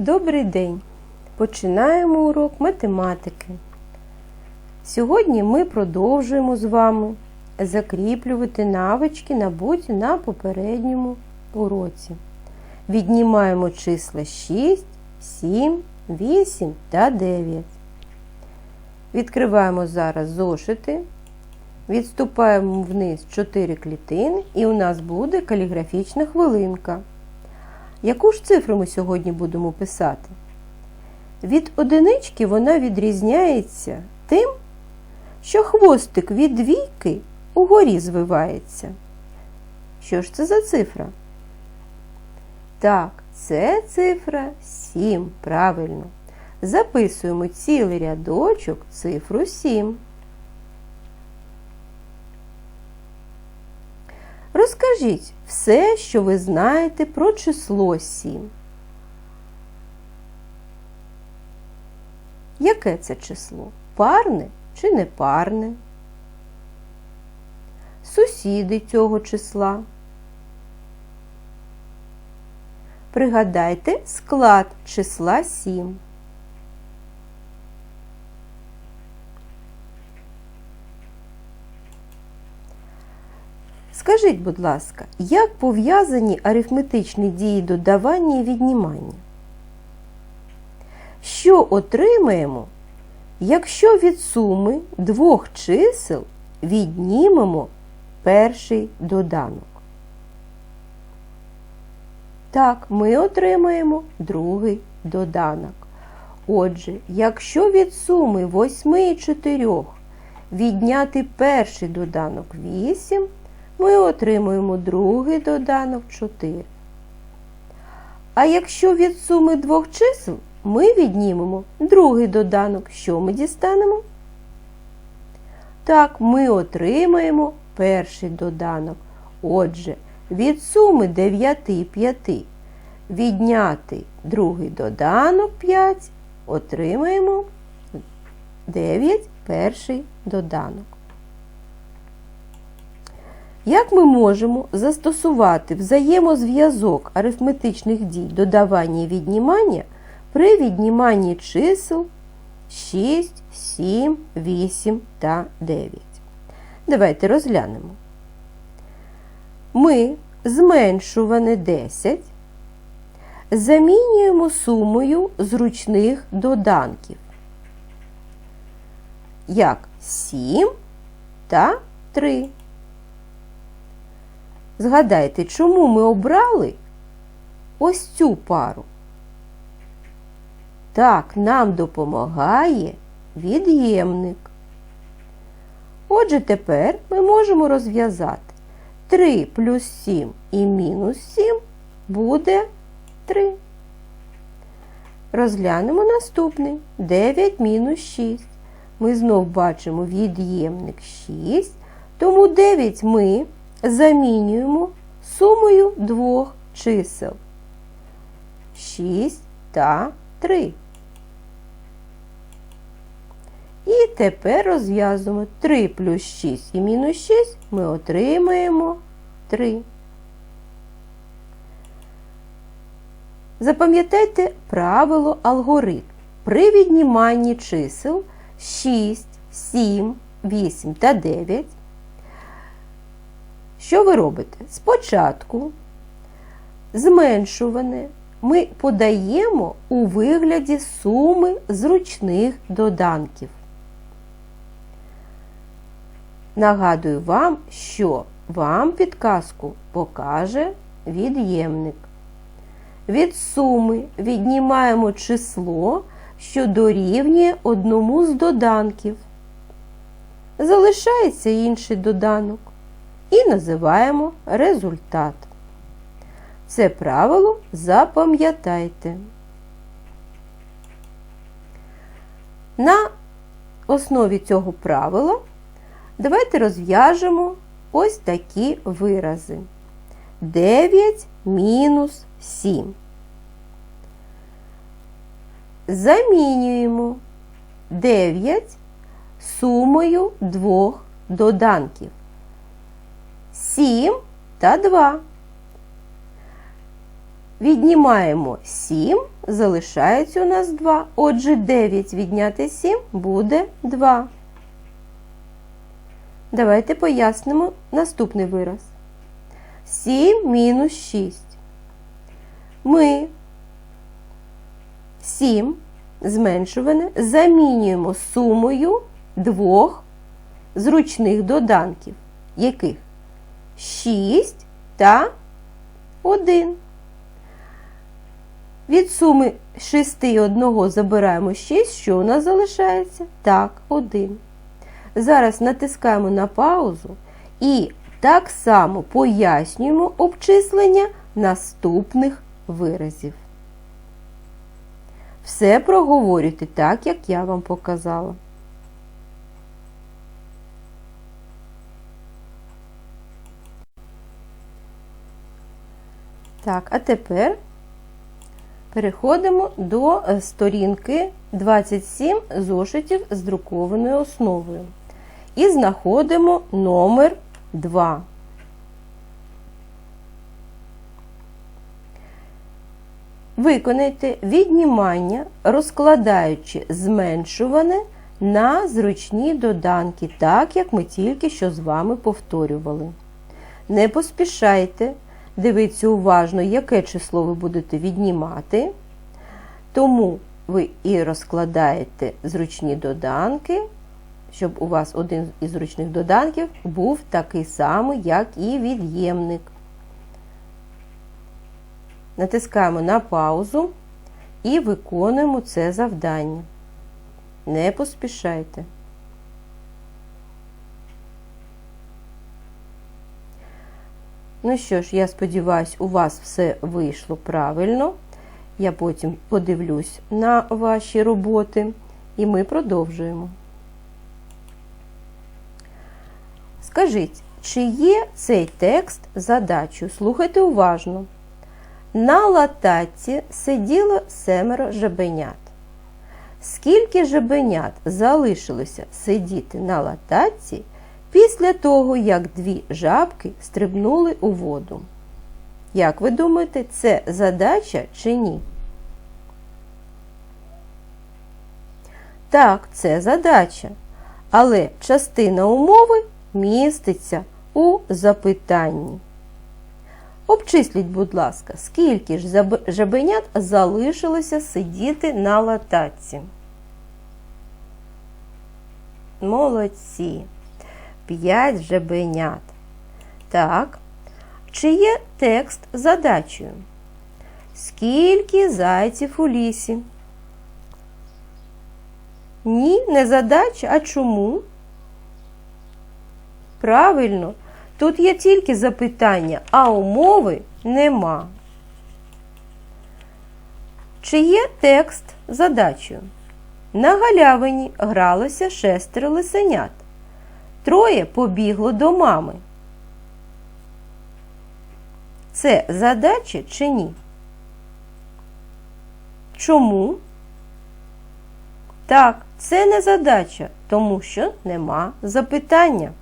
Добрий день! Починаємо урок математики. Сьогодні ми продовжуємо з вами закріплювати навички, набуті на попередньому уроці. Віднімаємо числа 6, 7, 8 та 9. Відкриваємо зараз зошити, відступаємо вниз 4 клітини і у нас буде каліграфічна хвилинка. Яку ж цифру ми сьогодні будемо писати? Від одинички вона відрізняється тим, що хвостик від двійки угорі звивається. Що ж це за цифра? Так, це цифра 7, правильно. Записуємо цілий рядочок цифру 7. Розкажіть все, що ви знаєте про число 7. Яке це число? Парне чи непарне? Сусіди цього числа. Пригадайте склад числа 7. Скажіть, будь ласка, як пов'язані арифметичні дії додавання і віднімання? Що отримаємо, якщо від суми двох чисел віднімемо перший доданок? Так, ми отримаємо другий доданок. Отже, якщо від суми 8 і 4 відняти перший доданок 8, ми отримуємо другий доданок 4. А якщо від суми двох чисел ми віднімемо другий доданок, що ми дістанемо? Так, ми отримаємо перший доданок. Отже, від суми 9 і 5 відняти другий доданок 5, отримаємо 9 перший доданок. Як ми можемо застосувати взаємозв'язок арифметичних дій додавання і віднімання при відніманні чисел 6, 7, 8 та 9? Давайте розглянемо. Ми зменшуване 10 замінюємо сумою зручних доданків, як 7 та 3. Згадайте, чому ми обрали ось цю пару? Так, нам допомагає від'ємник. Отже, тепер ми можемо розв'язати 3 плюс 7 і мінус 7 буде 3. Розглянемо наступний 9 мінус 6. Ми знов бачимо від'ємник 6, тому 9 ми замінюємо сумою двох чисел 6 та 3. І тепер розв'язуємо 3 плюс 6 і мінус 6 ми отримаємо 3. Запам'ятайте правило алгоритм. При відніманні чисел 6, 7, 8 та 9 що ви робите? Спочатку зменшуване ми подаємо у вигляді суми зручних доданків. Нагадую вам, що вам підказку покаже від'ємник. Від суми віднімаємо число, що дорівнює одному з доданків. Залишається інший доданок і називаємо результат. Це правило запам'ятайте. На основі цього правила давайте розв'яжемо ось такі вирази. 9 мінус 7. Замінюємо 9 сумою двох доданків. 7 та 2. Віднімаємо 7, залишається у нас 2. Отже, 9 відняти 7 буде 2. Давайте пояснимо наступний вираз. 7 мінус 6. Ми 7 зменшуване замінюємо сумою двох зручних доданків. Яких? 6 та 1. Від суми 6 і 1 забираємо 6, що у нас залишається? Так, 1. Зараз натискаємо на паузу і так само пояснюємо обчислення наступних виразів. Все проговорюйте так, як я вам показала. Так, а тепер переходимо до е, сторінки 27 зошитів з друкованою основою. І знаходимо номер 2. Виконайте віднімання, розкладаючи зменшуване на зручні доданки, так як ми тільки що з вами повторювали. Не поспішайте, дивіться уважно, яке число ви будете віднімати. Тому ви і розкладаєте зручні доданки, щоб у вас один із зручних доданків був такий самий, як і від'ємник. Натискаємо на паузу і виконуємо це завдання. Не поспішайте. Ну що ж, я сподіваюся, у вас все вийшло правильно. Я потім подивлюсь на ваші роботи, і ми продовжуємо. Скажіть, чи є цей текст задачею? Слухайте уважно. На лататці сиділо семеро жабенят. Скільки жабенят залишилося сидіти на лататці після того, як дві жабки стрибнули у воду? Як ви думаєте, це задача чи ні? Так, це задача. Але частина умови міститься у запитанні. Обчисліть, будь ласка, скільки ж жабенят залишилося сидіти на лататці? Молодці. П'ять жабенят. Так. Чи є текст задачею? Скільки зайців у лісі? Ні, не задача. А чому? Правильно. Тут є тільки запитання, а умови нема. Чи є текст задачею? На галявині гралося шестеро лисенят. Троє побігло до мами. Це задача чи ні? Чому? Так, це не задача, тому що нема запитання.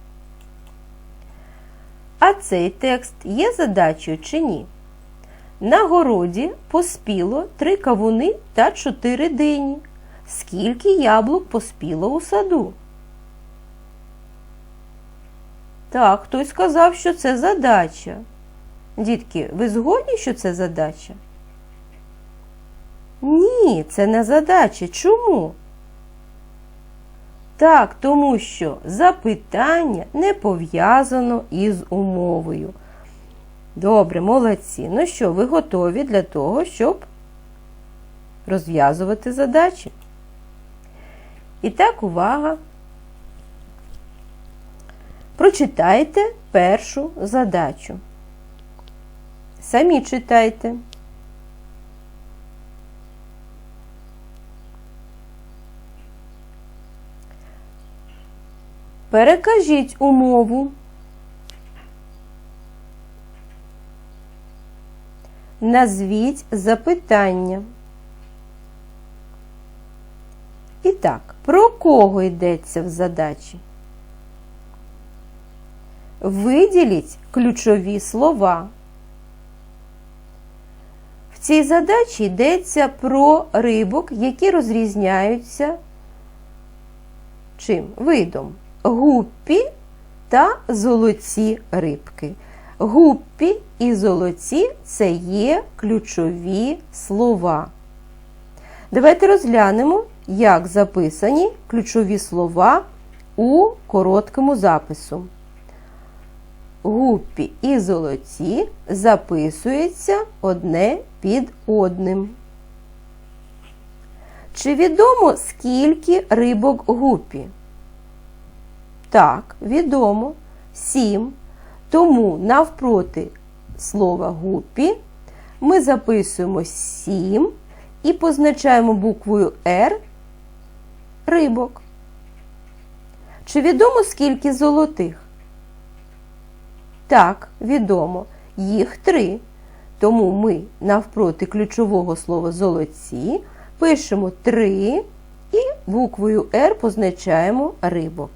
А цей текст є задачею чи ні? На городі поспіло три кавуни та чотири дині. Скільки яблук поспіло у саду? Так, хтось сказав, що це задача. Дітки, ви згодні, що це задача? Ні, це не задача. Чому? Так, тому що запитання не пов'язано із умовою. Добре, молодці. Ну що, ви готові для того, щоб розв'язувати задачі? І так, увага. Прочитайте першу задачу. Самі читайте. Перекажіть умову. Назвіть запитання. І так, про кого йдеться в задачі? Виділіть ключові слова. В цій задачі йдеться про рибок, які розрізняються чим? Видом. Гуппі та золоті рибки. Гуппі і золоті це є ключові слова. Давайте розглянемо, як записані ключові слова у короткому запису. Гуппі і золоті записуються одне під одним. Чи відомо, скільки рибок гуппі? Так, відомо. Сім. Тому навпроти слова гуппі ми записуємо сім і позначаємо буквою Р рибок. Чи відомо, скільки золотих? Так, відомо. Їх три. Тому ми навпроти ключового слова золоті пишемо 3 і буквою R позначаємо рибок.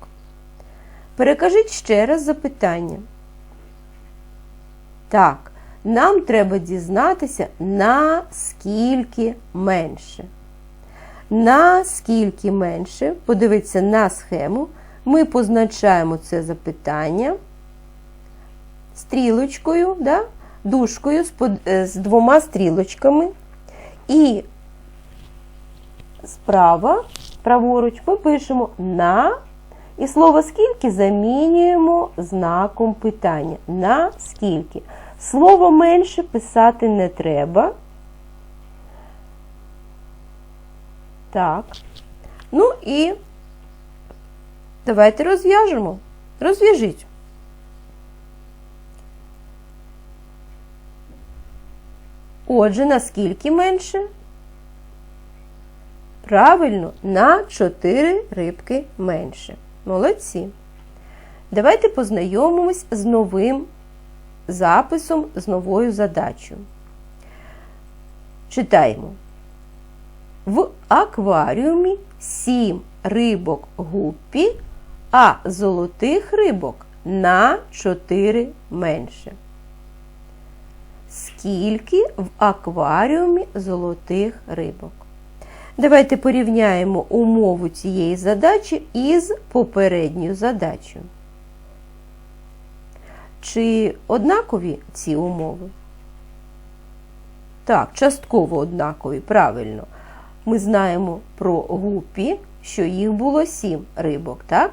Перекажіть ще раз запитання. Так, нам треба дізнатися, наскільки менше. Наскільки менше, подивіться на схему, ми позначаємо це запитання стрілочкою, да? дужкою з, е, з двома стрілочками. І справа, праворуч, ми пишемо на, і слово скільки замінюємо знаком питання. На скільки. Слово менше писати не треба. Так. Ну і давайте розв'яжемо. Розв'яжіть. Отже, наскільки менше? Правильно, на 4 рибки менше. Молодці. Давайте познайомимось з новим записом, з новою задачею. Читаємо. В акваріумі 7 рибок гуппі, а золотих рибок на 4 менше. Скільки в акваріумі золотих рибок? Давайте порівняємо умову цієї задачі із попередньою задачею. Чи однакові ці умови? Так, частково однакові, правильно. Ми знаємо про гупі, що їх було 7 рибок, так?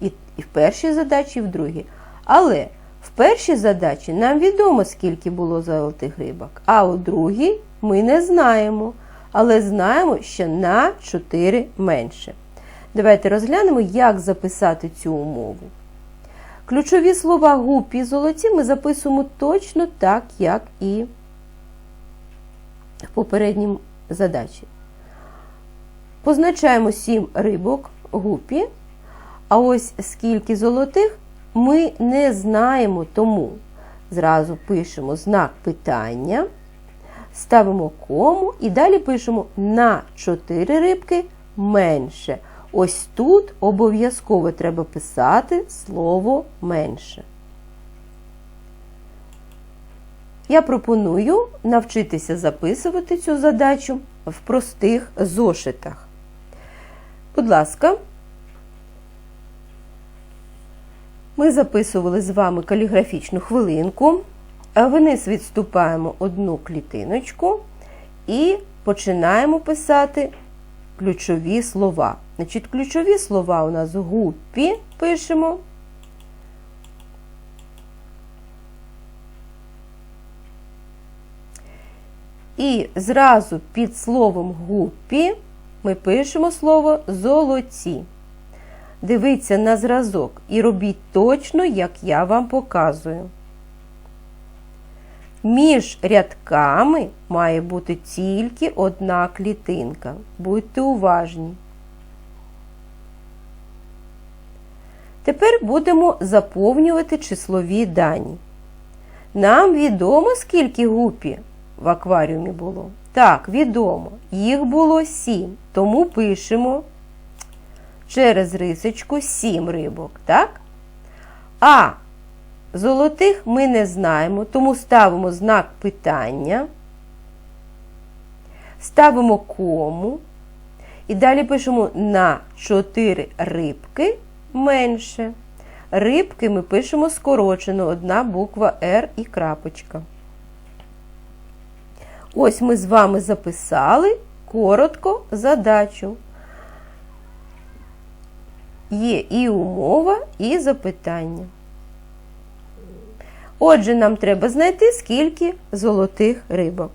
І в першій задачі, і в другій. Але в першій задачі нам відомо, скільки було золотих рибок, а у другій ми не знаємо, але знаємо, що на 4 менше. Давайте розглянемо, як записати цю умову. Ключові слова гупі золоті ми записуємо точно так, як і в попередній задачі. Позначаємо 7 рибок гупі, а ось скільки золотих ми не знаємо, тому зразу пишемо знак питання, ставимо кому і далі пишемо на 4 рибки менше. Ось тут обов'язково треба писати слово менше. Я пропоную навчитися записувати цю задачу в простих зошитах. Будь ласка, ми записували з вами каліграфічну хвилинку. Вниз відступаємо одну клітиночку і починаємо писати ключові слова. Значить, ключові слова у нас гуппі пишемо. І зразу під словом гуппі ми пишемо слово золоті. Дивіться на зразок і робіть точно, як я вам показую. Між рядками має бути тільки одна клітинка. Будьте уважні. Тепер будемо заповнювати числові дані. Нам відомо, скільки гупі в акваріумі було. Так, відомо. Їх було 7. Тому пишемо через рисочку 7 рибок. Так? А золотих ми не знаємо, тому ставимо знак питання. ставимо кому. І далі пишемо на 4 рибки менше. Рибки ми пишемо скорочено, одна буква Р і крапочка. Ось ми з вами записали коротко задачу. Є і умова, і запитання. Отже, нам треба знайти, скільки золотих рибок.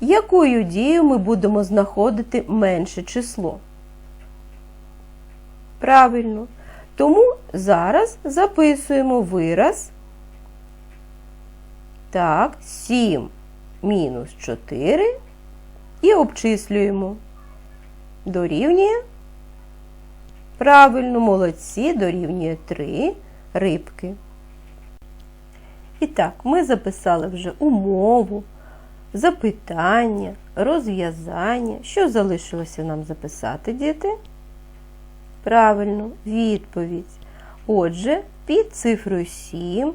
Якою дією ми будемо знаходити менше число? Правильно. Тому зараз записуємо вираз. Так, 7 мінус 4 і обчислюємо. Дорівнює. Правильно, молодці, дорівнює 3 рибки. І так, ми записали вже умову, запитання, розв'язання. Що залишилося нам записати, діти? Правильно, відповідь. Отже, під цифрою 7,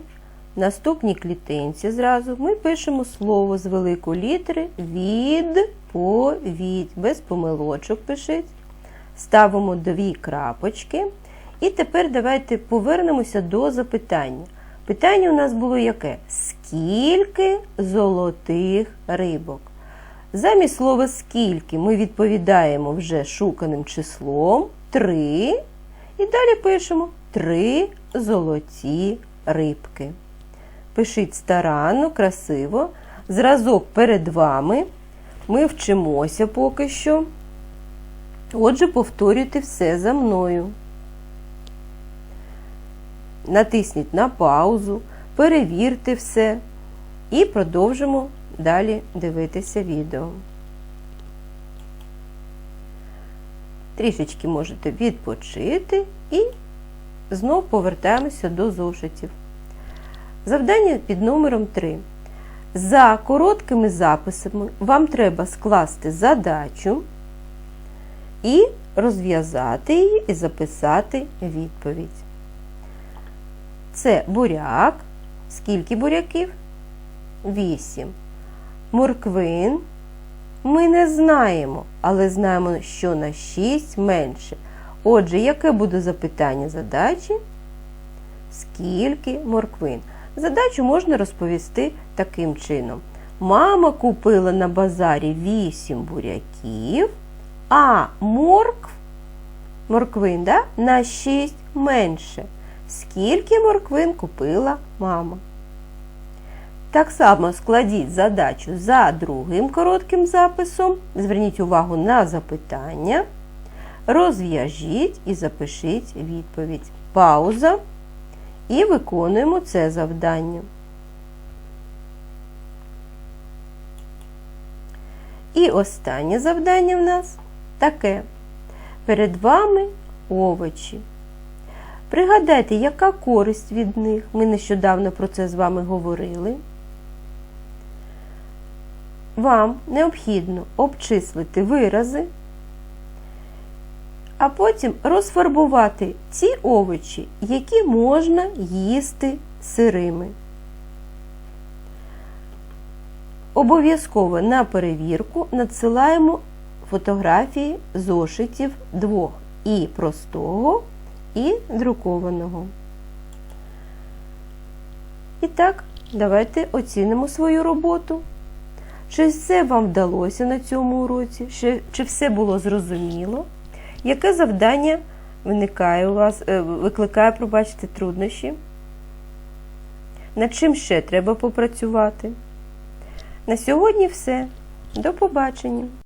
в наступній клітинці зразу ми пишемо слово з великої літери відповідь. Без помилочок пишіть. Ставимо дві крапочки. І тепер давайте повернемося до запитання. Питання у нас було яке? Скільки золотих рибок? Замість слова скільки ми відповідаємо вже шуканим числом 3. І далі пишемо 3 золоті рибки. Пишіть старанно, красиво. Зразок перед вами. Ми вчимося поки що. Отже, повторюйте все за мною. Натисніть на паузу, перевірте все і продовжимо далі дивитися відео. Трішечки можете відпочити і знов повертаємося до зошитів. Завдання під номером 3. За короткими записами вам треба скласти задачу і розв'язати її і записати відповідь. Це буряк. Скільки буряків? 8. Морквин. Ми не знаємо, але знаємо, що на 6 менше. Отже, яке буде запитання задачі? Скільки морквин? Задачу можна розповісти таким чином. Мама купила на базарі 8 буряків, а моркв, морквин да, на 6 менше. Скільки морквин купила мама? Так само складіть задачу за другим коротким записом. Зверніть увагу на запитання. Розв'яжіть і запишіть відповідь. Пауза. І виконуємо це завдання. І останнє завдання в нас таке. Перед вами овочі. Пригадайте, яка користь від них. Ми нещодавно про це з вами говорили. Вам необхідно обчислити вирази, а потім розфарбувати ті овочі, які можна їсти сирими. Обов'язково на перевірку надсилаємо фотографії зошитів двох і простого, і друкованого. І так, давайте оцінимо свою роботу. Чи все вам вдалося на цьому уроці? Чи, все було зрозуміло? Яке завдання виникає у вас, е, викликає, пробачте, труднощі? Над чим ще треба попрацювати? На сьогодні все. До побачення!